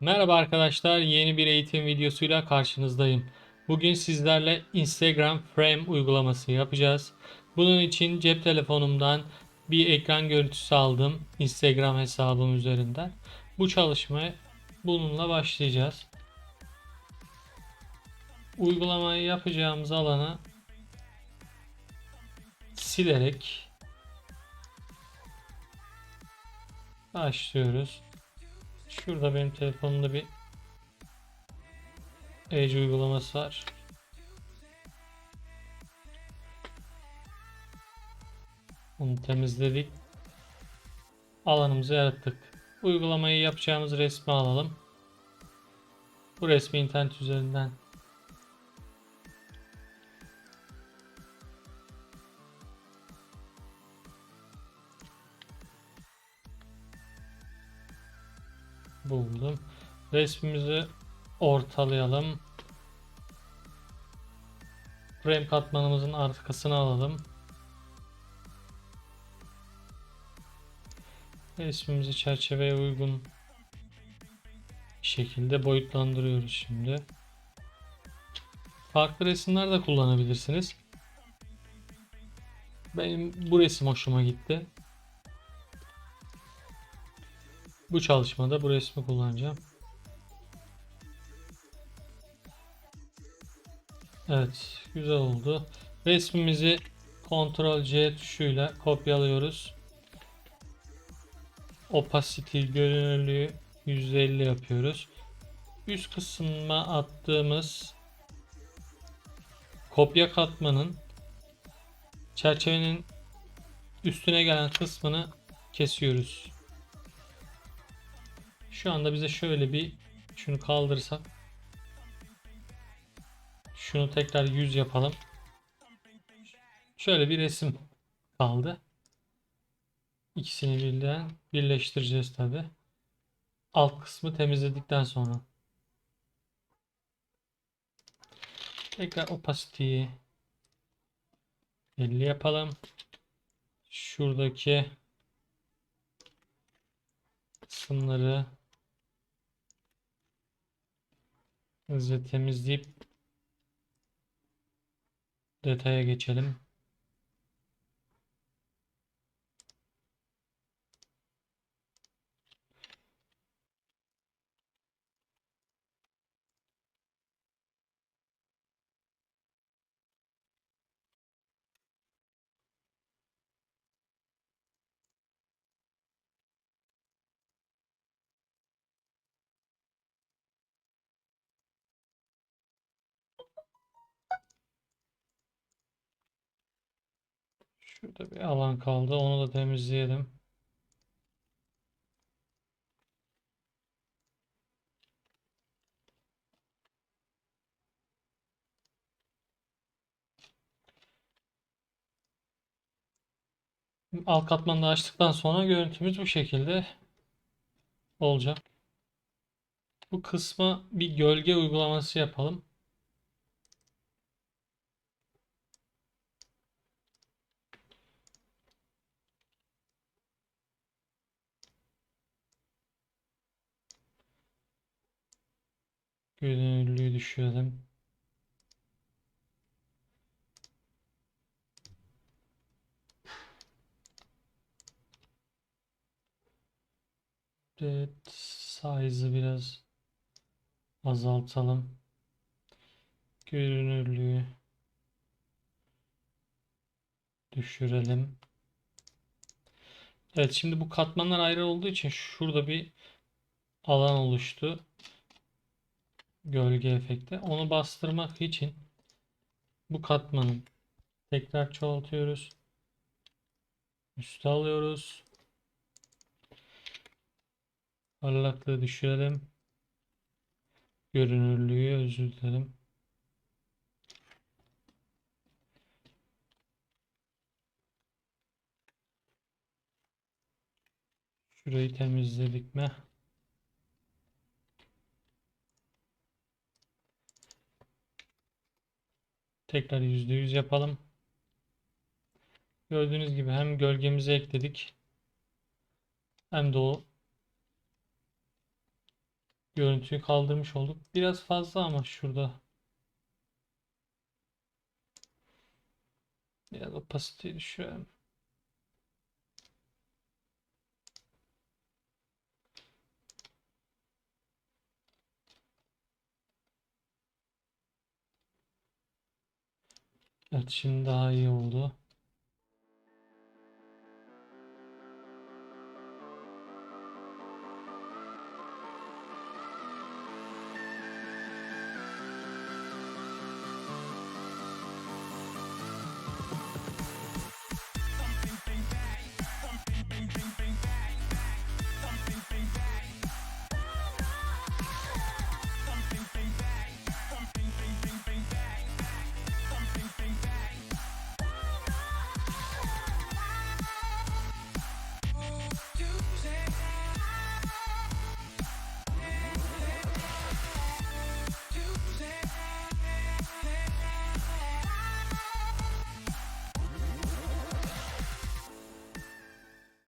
Merhaba arkadaşlar, yeni bir eğitim videosuyla karşınızdayım. Bugün sizlerle Instagram Frame uygulaması yapacağız. Bunun için cep telefonumdan bir ekran görüntüsü aldım Instagram hesabım üzerinden. Bu çalışmaya bununla başlayacağız. Uygulamayı yapacağımız alanı silerek başlıyoruz. Şurada benim telefonumda bir Edge uygulaması var. Onu temizledik. Alanımızı yarattık. Uygulamayı yapacağımız resmi alalım. Bu resmi internet üzerinden buldum. Resmimizi ortalayalım. Frame katmanımızın arkasını alalım. Resmimizi çerçeveye uygun şekilde boyutlandırıyoruz şimdi. Farklı resimler de kullanabilirsiniz. Benim bu resim hoşuma gitti. Bu çalışmada bu resmi kullanacağım. Evet, güzel oldu. Resmimizi Ctrl C tuşuyla kopyalıyoruz. Opacity görünürlüğü %50 yapıyoruz. Üst kısma attığımız kopya katmanın çerçevenin üstüne gelen kısmını kesiyoruz. Şu anda bize şöyle bir şunu kaldırsak şunu tekrar 100 yapalım. Şöyle bir resim kaldı. İkisini birden birleştireceğiz tabi. Alt kısmı temizledikten sonra. Tekrar opacity'yi 50 yapalım. Şuradaki kısımları hızlıca temizleyip detaya geçelim. Şurada bir alan kaldı. Onu da temizleyelim. Alt katmanı da açtıktan sonra görüntümüz bu şekilde olacak. Bu kısma bir gölge uygulaması yapalım. Görünürlüğü düşürelim. Evet, size'ı biraz azaltalım. Görünürlüğü düşürelim. Evet, şimdi bu katmanlar ayrı olduğu için şurada bir alan oluştu. Gölge efekti. Onu bastırmak için bu katmanı tekrar çoğaltıyoruz. Üste alıyoruz. Parlaklığı düşürelim. Görünürlüğü özür dilerim. Şurayı temizledik mi? Tekrar %100 yapalım. Gördüğünüz gibi hem gölgemizi ekledik hem de o Görüntüyü kaldırmış olduk. Biraz fazla ama şurada. Biraz opasiteyi düşürelim. Evet şimdi daha iyi oldu.